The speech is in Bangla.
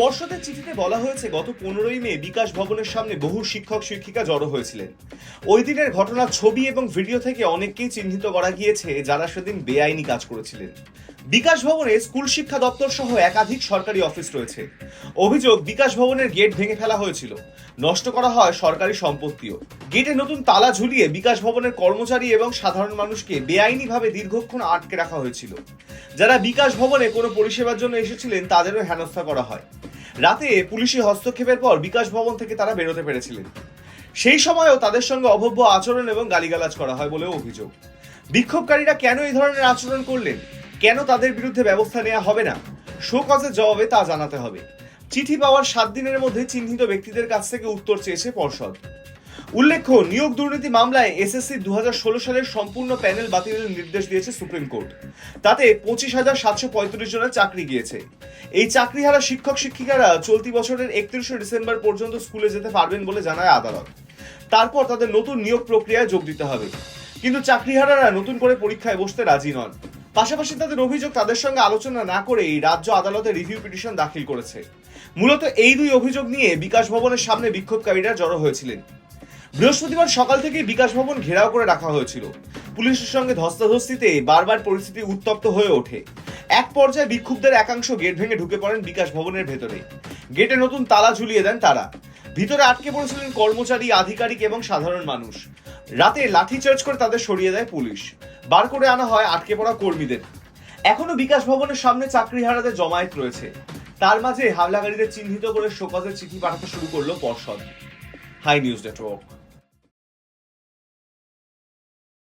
পর্ষদের চিঠিতে বলা হয়েছে, গত পনেরোই মে বিকাশ ভবনের সামনে বহু শিক্ষক শিক্ষিকা জড়ো হয়েছিলেন। ওই দিনের ঘটনার ছবি এবং ভিডিও থেকে অনেককেই চিহ্নিত করা গিয়েছে যারা সেদিন বেআইনি কাজ করেছিলেন। বিকাশ ভবনে স্কুল শিক্ষা দপ্তর সহ একাধিক সরকারি অফিস রয়েছে। অভিযোগ, বিকাশ ভবনের গেট ভেঙে ফেলা হয়েছিল। নষ্ট করা হয় সরকারি সম্পত্তিও। গেটে নতুন তালা ঝুলিয়ে বিকাশ ভবনের কর্মচারী এবং সাধারণ মানুষকে বেআইনিভাবে দীর্ঘক্ষণ আটকে রাখা হয়েছিল। যারা বিকাশ ভবনে কোনো পরিষেবার জন্য এসেছিলেন, তাদেরও হেনস্থা করা হয়। রাতে পুলিশি হস্তক্ষেপের পর বিকাশ ভবন থেকে তারা বেরোতে পেরেছিলেন। সেই সময়ও তাদের সঙ্গে অভব্য আচরণ এবং গালিগালাজ করা হয় বলেও অভিযোগ। বিক্ষোভকারীরা কেন এই ধরনের আচরণ করলেন? কেন তাদের বিরুদ্ধে ব্যবস্থা নেওয়া হবে না? শো কজের জবাবে তা জানাতে হবে। চিঠি পাওয়ার সাত দিনের মধ্যে চিহ্নিত ব্যক্তিদের কাছ থেকে উত্তর চেয়েছে পর্ষদ। উল্লেখ্য, নিয়োগ দুর্নীতি মামলায় এসএসসি দুহাজার ষোলো সালের সম্পূর্ণ প্যানেল বাতিলের নির্দেশ দিয়েছে সুপ্রিম কোর্ট। তাতে পঁচিশ হাজার সাতশো পঁয়ত্রিশ জনের চাকরি গিয়েছে। এই চাকরিহারা শিক্ষক শিক্ষিকারা চলতি বছরের একত্রিশে ডিসেম্বর পর্যন্ত স্কুলে যেতে পারবেন বলে জানায় আদালত। তারপর তাদের নতুন নিয়োগ প্রক্রিয়ায় যোগ দিতে হবে। কিন্তু চাকরিহারারা নতুন করে পরীক্ষায় বসতে রাজি নন। পাশাপাশি তাদের অভিযোগ তাদের সঙ্গে আলোচনা না করেই রাজ্য আদালতে রিভিউ পিটিশন দাখিল করেছে। মূলত এই দুই অভিযোগ নিয়ে বিকাশ ভবনের সামনে বিক্ষোভকারীরা জড়ো হয়েছিলেন। বৃহস্পতিবার সকাল থেকেই বিকাশ ভবন ঘেরাও করে রাখা হয়েছিল। পুলিশের সঙ্গে ধস্তাধস্তিতে বারবার পরিস্থিতি উত্তপ্ত হয়ে ওঠে। এক পর্যায়ে বিক্ষুব্ধের একাংশ গেট ভেঙে ঢুকে পড়েন বিকাশ ভবনের ভেতরে। গেটে নতুন তালা ঝুলিয়ে দেন তারা। ভিতরে আটকে পড়েছিলেন কর্মচারী, আধিকারিক এবং সাধারণ মানুষ। রাতে লাঠিচার্জ করে তাদের সরিয়ে দেয় পুলিশ। বার করে আনা হয় আটকে পড়া কর্মীদের। এখনও বিকাশ ভবনের সামনে চাকরিহারাদের জমায়েত রয়েছে। তার মাঝে হামলাকারীদের চিহ্নিত করে শোকজের চিঠি পাঠাতে শুরু করল পর্ষদ। Hi news network.